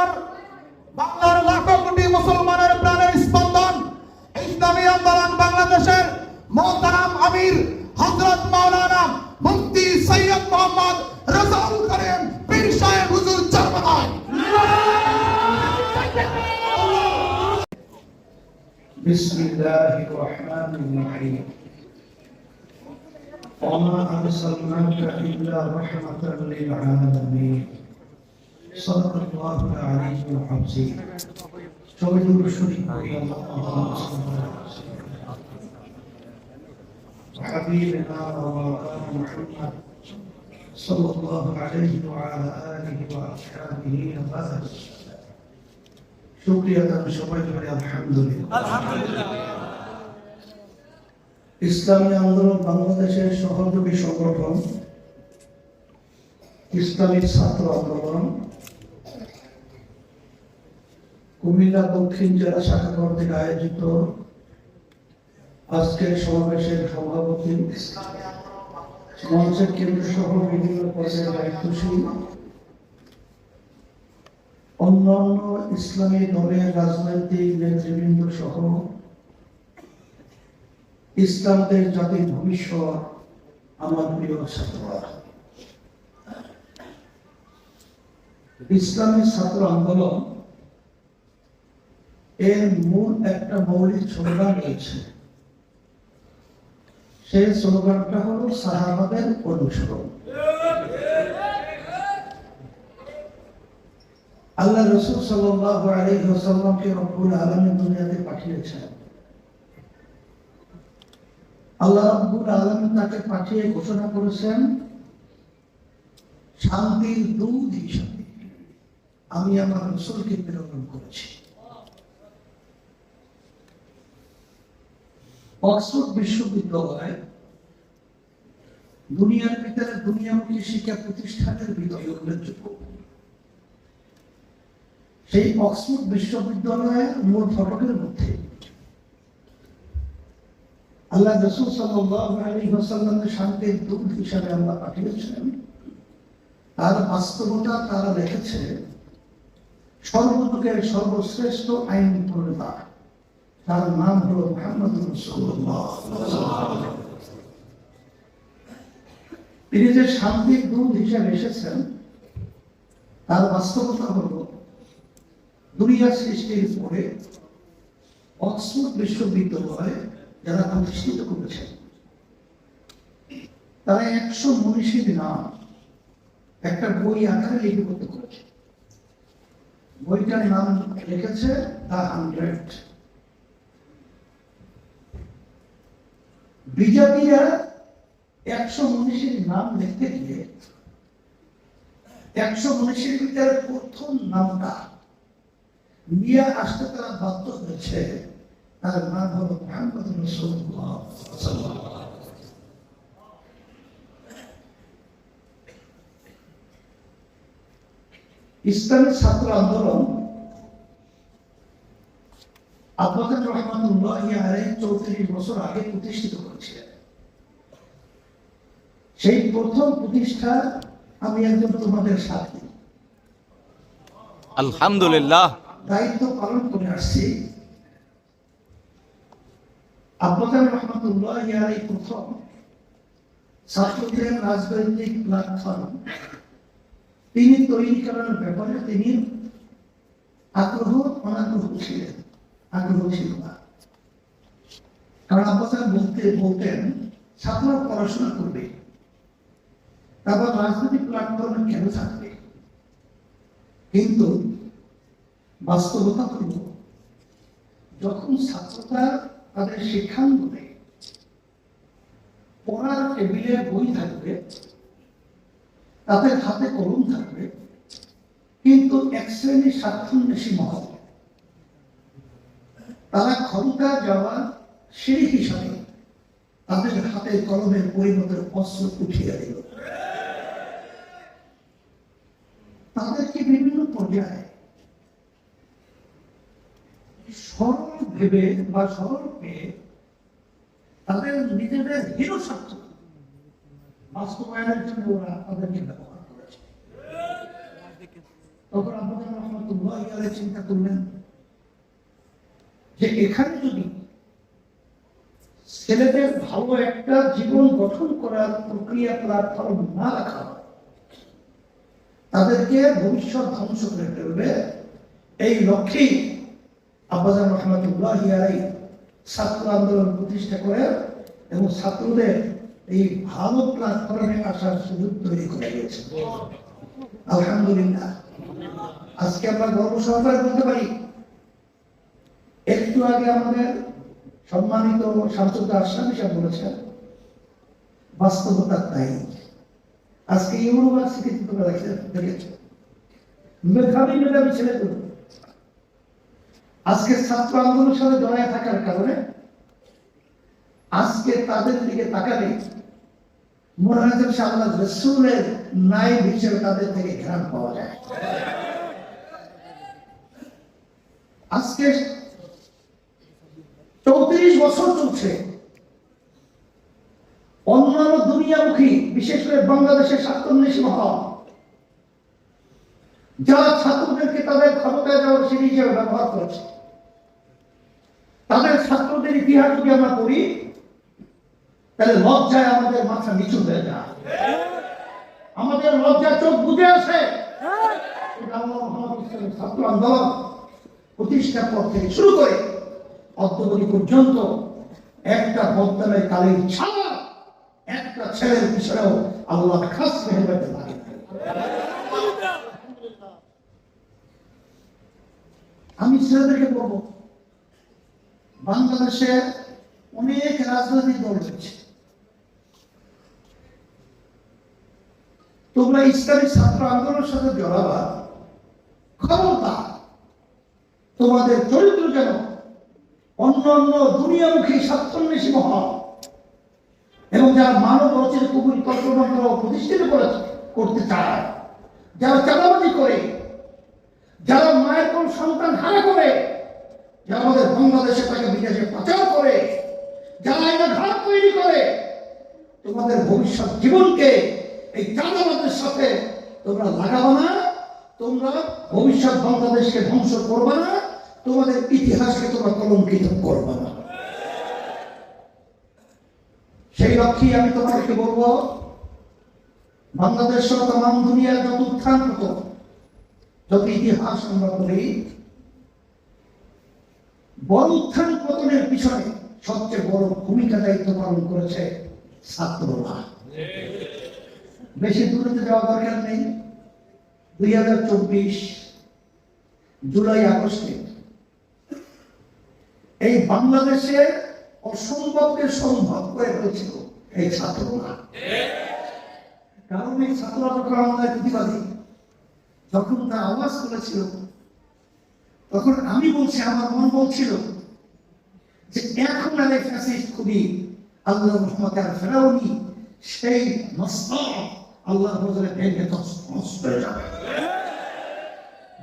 আমার বাংলার লাখো কোটি মুসলমানের প্রাণের স্পন্দন ইসলামী আন্দোলন বাংলাদেশের মোহতারাম আমির হযরত মাওলানা মুফতি সৈয়দ মোহাম্মদ রাজাউল করিম পীর সাহেব হুজুর চরমনায় بسم الله الرحمن الرحيم وما أرسلناك إلا رحمة للعالمين صدق الله العلي العظيم شهد شريك وحبيبنا ومولانا محمد صلى الله عليه وعلى آله وأصحابه وبارك শুক্রিয়া আমি সবাই বলি আলহামদুলিল্লাহ ইসলামী আন্দোলন বাংলাদেশের সহযোগী সংগঠন ইসলামী ছাত্র আন্দোলন কুমিল্লা দক্ষিণ জেলা শাখা কর্তৃক আয়োজিত আজকের সমাবেশের সভাপতি মঞ্চের কেন্দ্র সহ বিভিন্ন পদের দায়িত্বশীল অন্যান্য ইসলামী দলের রাজনৈতিক নেতৃবৃন্দ সহ ইসলামদের জাতির ভবিষ্যৎ আমার প্রিয় ছাত্ররা। ইসলামী ছাত্র আন্দোলন এর মূল একটা মৌলিক স্লোগান রয়েছে। সেই স্লোগানটা হলো সাহাবাদের অনুসরণ। আল্লাহ রসুল সাল্লাল্লাহু আলাইহি ওয়াসাল্লামকে রব্বুল আলামিন দুনিয়াতে পাঠিয়েছেন। আল্লাহ রব্বুল আলামিন তাকে পাঠিয়ে ঘোষণা করেছেন, শান্তির দূত হিসাবে আমি আমার রসুলকে প্রেরণ করেছি। অক্সফোর্ড বিশ্ববিদ্যালয় দুনিয়ার ভিতরে দুনিয়ামুখী শিক্ষা প্রতিষ্ঠানের ভিতরে উল্লেখযোগ্য। সেই অক্সফোর্ড বিশ্ববিদ্যালয়ের মূল ফটকের মধ্যে আল্লাহ রসুল আলাইহি শান্তির দূত হিসাবে আল্লাহ পাঠিয়েছেন। তার বাস্তবতা তারা দেখেছে সর্বযুগের সর্বশ্রেষ্ঠ আইন প্রণেতা। তার নাম হলো মোহাম্মদ তিনি যে শান্তির দূত হিসেবে এসেছেন, তার বাস্তবতা হলো, দুনিয়া সৃষ্টির পরে অক্সফোর্ড বিশ্ববিদ্যালয়ে যারা প্রতিষ্ঠিত করেছে তারা একশো মনীষীর নাম একটা বই আকারে লিপিবদ্ধ করেছে। বইটার নাম লিখেছে দ্য হান্ড্রেড বিজাতিরা একশো মনীষীর নাম লিখতে গিয়ে একশো মনীষীর ভিতরে প্রথম নামটা নিয়ে আসতে তারা বাধ্য হয়েছে। তার নাম হলো মোহাম্মদ রসুল্লাহ ইসলামী ছাত্র আন্দোলন আব্বাকার রহমানুল্লাহ আলাই চৌত্রিশ বছর আগে প্রতিষ্ঠিত করেছিলেন সেই প্রথম প্রতিষ্ঠা আমি একজন তোমাদের সাথী। আলহামদুলিল্লাহ। দায়িত্ব পালন করে আসছি। রহমতুল্লাহ প্রথম ছাত্রদের রাজনৈতিক প্ল্যাটফর্ম তিনি তৈরি করার ব্যাপারে তিনি আগ্রহ অনাগ্রহ ছিলেন। আগ্রহ ছিল না। কারণ আব্বাকার বলতে, বলতেন ছাত্ররা পড়াশোনা করবে। তারপর রাজনৈতিক প্ল্যাটফর্মে কেন থাকবে? কিন্তু বাস্তবতা হল যখন ছাত্ররা তাদের শিক্ষাঙ্গনে পড়ার টেবিলে বই থাকবে তাদের হাতে কলম থাকবে, কিন্তু এক শ্রেণির স্বার্থন্বেষী মহল তারা ক্ষমতা যাওয়ার সিঁড়ি হিসাবে তাদের হাতে কলমের পরিবর্তে অস্ত্র উঠিয়ে দিল। তাদেরকে বিভিন্ন পর্যায়ে সরল ভেবে বা সরল পেয়ে তাদের নিজেদের হিরো স্বার্থ বাস্তবায়নের জন্য ওরা তাদেরকে ব্যবহার করেছে। তখন রহমতুল্লাহ চিন্তা করলেন যে এখানে যদি ছেলেদের ভালো একটা জীবন গঠন করার প্রক্রিয়া প্ল্যাটফর্ম না রাখা তাদেরকে ভবিষ্যৎ ধ্বংস করে ফেলবে। এই লক্ষ্যেই আব্বাজান রহমতুল্লাহ আলাই ছাত্র আন্দোলন প্রতিষ্ঠা করে এবং ছাত্রদের এই ভালো প্ল্যাটফর্মে আসার সুযোগ তৈরি করে দিয়েছে। আলহামদুলিল্লাহ। আজকে আমরা গর্ব সহকারে বলতে পারি, একটু আগে আমাদের সম্মানিত আশরাফি সাহেব বলেছেন বাস্তবতা তাই আজকে ইউনিভার্সিটিতে তোমরা দেখে- দেখেছ। মেধাবী মেধাবী আজকে ছাত্র আন্দোলনের সাথে জড়ায় থাকার কারণে আজকে তাদের দিকে তাকালে মনে হয় যেন সামনে রসুলের হিসেবে তাদের থেকে ঘ্রাণ পাওয়া যায়। আজকে চৌত্রিশ বছর চলছে। অন্যান্য দুনিয়ামুখী, বিশেষ করে বাংলাদেশের সাতচল্লিশ মহল। যারা ছাত্রদেরকে তাদের ক্ষমতায় যাওয়ার সিঁড়ি হিসেবে ব্যবহার করেছে। তাদের ছাত্রদের ইতিহাস যদি আমরা পড়ি, তাহলে লজ্জায় আমাদের মাথা নিচু হয়ে যায়। আমাদের লজ্জা চোখ বুঝে আসে। ছাত্র আন্দোলন প্রতিষ্ঠার পর থেকে শুরু করে। অদ্যবধি পর্যন্ত একটা বদলামের কালের ছাড়া একটা ছেলের পিছনেও আল্লাহ খাস মেহরবানি লাগে আমি ছেলেদেরকে বলব, বাংলাদেশে অনেক রাজনৈতিক দল রয়েছে। তোমরা ইসলামী ছাত্র আন্দোলনের সাথে জড়াবা, ক্ষমতা তোমাদের চরিত্র যেন অন্য অন্য দুনিয়ামুখী স্বার্থন্বেষী মহল এবং যারা মানব কুকুর কল্পনা প্রতিষ্ঠিত করে করতে চায়, যারা চাঁদাবাজি করে, যারা মায়ের কোন সন্তান হারা করে, যারা আমাদের বাংলাদেশে তাকে বিদেশে পাচার করে, যারা এটা ঘাট তৈরি করে, তোমাদের ভবিষ্যৎ জীবনকে এই চাঁদাবাদের সাথে তোমরা লাগাবো না, তোমরা ভবিষ্যৎ বাংলাদেশকে ধ্বংস করবে না। তোমাদের ইতিহাসকে তোমরা কলঙ্কিত করবে না। সেই লক্ষ্যে আমি তোমাদেরকে বলব, বাংলাদেশ সহ তাম দুনিয়ার যত উত্থান হতো যত ইতিহাস আমরা করি বড় উত্থান পতনের পিছনে সবচেয়ে বড় ভূমিকা দায়িত্ব পালন করেছে ছাত্ররা। বেশি দূরতে যাওয়া দরকার নেই। দুই হাজার চব্বিশ জুলাই আগস্টে এই বাংলাদেশের অসম্ভবকে সম্ভব করে ফেলেছিল এই ছাত্ররা। কারণ এই ছাত্ররা যখন আমাদের প্রতিবাদী, যখন তার আওয়াজ করেছিল তখন আমি বলছি, আমার মন বলছিল যে এখন আর ফ্যাসিস্ট খুবই আল্লাহ রহমত আর ফেরাউনি সেই মস্তক আল্লাহ নজরে ভেঙে তসমস হয়ে যাবে।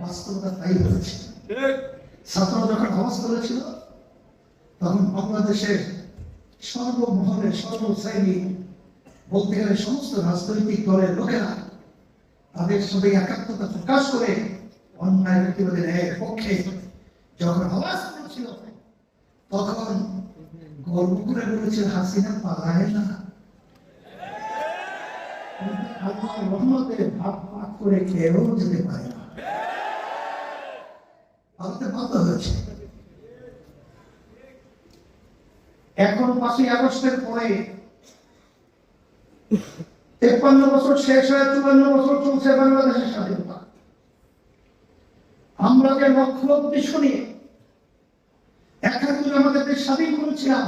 বাস্তবতা তাই হয়েছে ছাত্র যখন আওয়াজ করেছিল তখন বাংলাদেশের সর্বমহলের সর্বশ্রেণী বলতে গেলে সমস্ত রাজনৈতিক দলের লোকেরা তাদের সাথে একাত্মতা প্রকাশ করে অন্যায় প্রতিবাদের ন্যায়ের পক্ষে যখন আওয়াজ করেছিল তখন গর্ব করে বলেছিল, হাসিনা পালায় না। আল্লাহ করে খেয়েও যেতে পারে না। ভারতে বাধ্য হয়েছে। এখন পাঁচই আগস্টের পরে তেপ্পান্ন বছর শেষ হয়ে চুয়ান্ন বছর চলছে বাংলাদেশের স্বাধীনতা। আমরা যে লক্ষ্য উদ্দেশ্য নিয়ে একাত্তরে আমাদের দেশ স্বাধীন করেছিলাম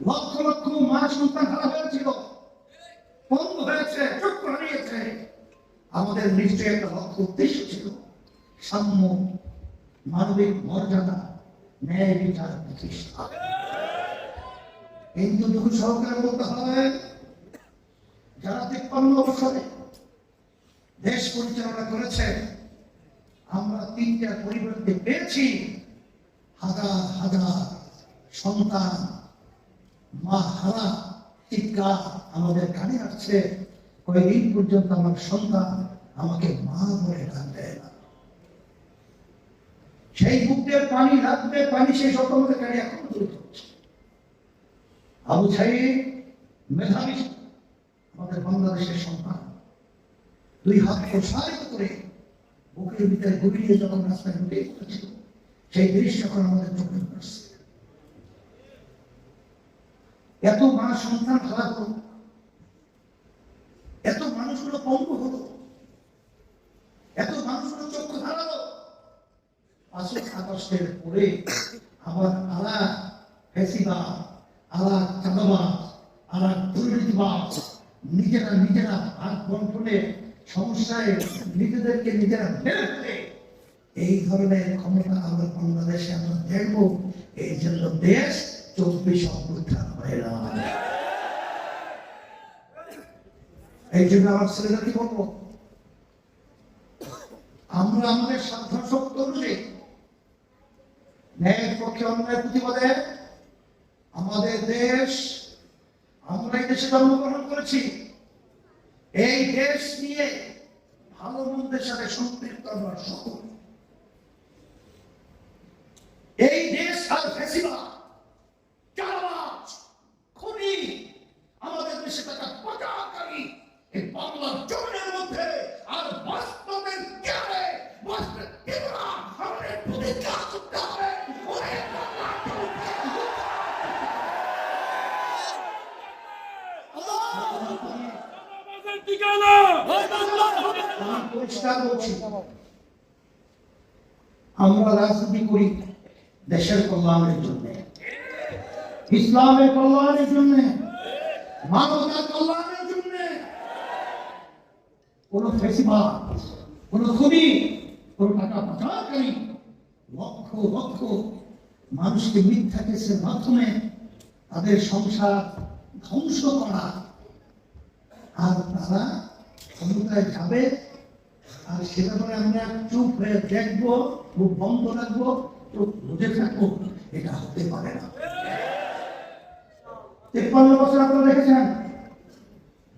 লক্ষ লক্ষ মা সন্তান হারা হয়েছিল বন্ধ হয়েছে চক্র হারিয়েছে আমাদের নিশ্চয়ই একটা লক্ষ্য উদ্দেশ্য ছিল সাম্য মানবিক মর্যাদা ন্যায় বিচার প্রতিষ্ঠা দুঃখ সহকারে বলতে হয়, যারা তিপ্পান্ন দেশ পরিচালনা করেছে, আমরা তিনটা পরিবারকে পেয়েছি। হাজার হাজার সন্তান, মা, হারা চিৎকার আমাদের কানে আসছে। কয়েকদিন পর্যন্ত আমার সন্তান আমাকে মা বলে দেয় না। সেই বুক পানি লাগবে, পানি সেই মধ্যে গাড়ি এখন আবু সাইদ, মেধাবী, আমাদের বাংলাদেশের সন্তান। দুই হাত প্রসারিত করে বুকের ভিতরে গভীরে যখন রাস্তায় ঢুকে পড়েছিল, সেই দৃশ্য এখন আমাদের চোখে পড়ছে। এত মা সন্তান হারা হলো। এত মানুষগুলো পঙ্গু হলো এত মানুষগুলো চক্ষু হারালো পরে আলা আলা আলা দুর্নীতিবাদ নিজেরা নিজেরা ভাগ বন্টনে, সমস্যায় নিজেদেরকে নিজেরা এই ধরনের ক্ষমতা আমরা বাংলাদেশে আমরা দেখব। এই জন্য দেশ চব্বিশ অভ্যুত্থান হয় এই জন্য আমার ছেলেরা কি বলব? আমরা আমাদের সাধ্য শক্তি অনুযায়ী ন্যায়ের পক্ষে অন্যায় প্রতিবাদে আমাদের দেশ আমরা এই দেশে জন্মগ্রহণ করেছি এই দেশ নিয়ে ভালো মন্দের সাথে সম্পৃক্ত আমরা সকল এই দেশ আর ফেসিবা চালাবাজ খুনি আমাদের দেশে থাকা পাচারকারী এই বাংলার জমিনের মধ্যে আর বাস্তবের জ্ঞানে বাস্তবের তীব্রা আমাদের প্রতিজ্ঞা করতে হবে ওরে বাংলা আমাদের ঠিকানা আমি পরিষ্কার বলছি আমরা রাজনীতি করি দেশের কল্যাণের জন্য। ইসলামের কল্যাণের জন্য, মানবতার কল্যাণের জন্য। কোন ফেসিবাদ, কোন খুনি কোন টাকা পাচারকারী লক্ষ লক্ষ মানুষকে মিথ্যা কেসের মাধ্যমে তাদের সংসার ধ্বংস করা। আর তারা ক্ষমতায় যাবে, আর সেটা করে আমরা চুপ হয়ে দেখব, মুখ বন্ধ রাখব, চোখ বুঝে থাকব। এটা হতে পারে না। তেপ্পান্ন বছর আপনারা দেখেছেন,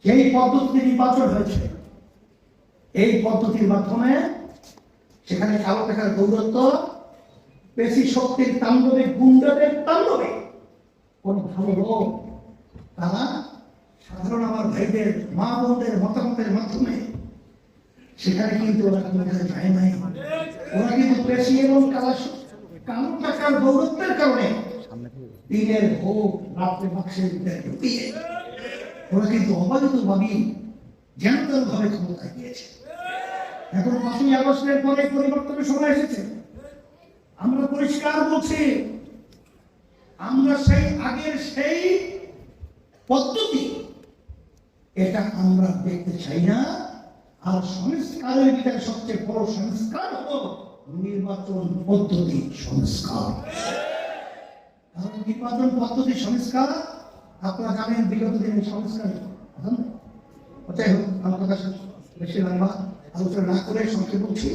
যেই পদ্ধতি নির্বাচন হয়েছে, এই পদ্ধতির মাধ্যমে সেখানে কালো টাকার গৌরত্ব পেশি শক্তির তাণ্ডবে, গুন্ডাদের তাণ্ডবে, কোন ভালো লোক তারা সাধারণ আমার ভাইদের, মা বোনদের, মতামতের মাধ্যমে সেখানে কিন্তু ওরা কোনো যায় নাই। ওরা কিন্তু পেশি এবং কালা কালো টাকার গৌরত্বের কারণে দিনের ভোগ রাত্রে বাক্সের ভিতরে ঢুকিয়ে ওরা কিন্তু অবাধিত ভাবেই জ্ঞানতর ভাবে ক্ষমতায় গিয়েছে। এখন পাঁচই আগস্টের পরে পরিবর্তনের সময় এসেছে। আমরা পরিষ্কার বলছি, আমরা সেই আগের সেই পদ্ধতি, এটা আমরা দেখতে চাই না। আর সংস্কারের ভিতরে সবচেয়ে বড় সংস্কার হলো নির্বাচন পদ্ধতি সংস্কার। কারণ নির্বাচন পদ্ধতি সংস্কার? আপনারা জানেন বিগত সংস্কার যাই হোক, আমার কথা বেশি আলোচনা না করে সংক্ষেপ বলছি।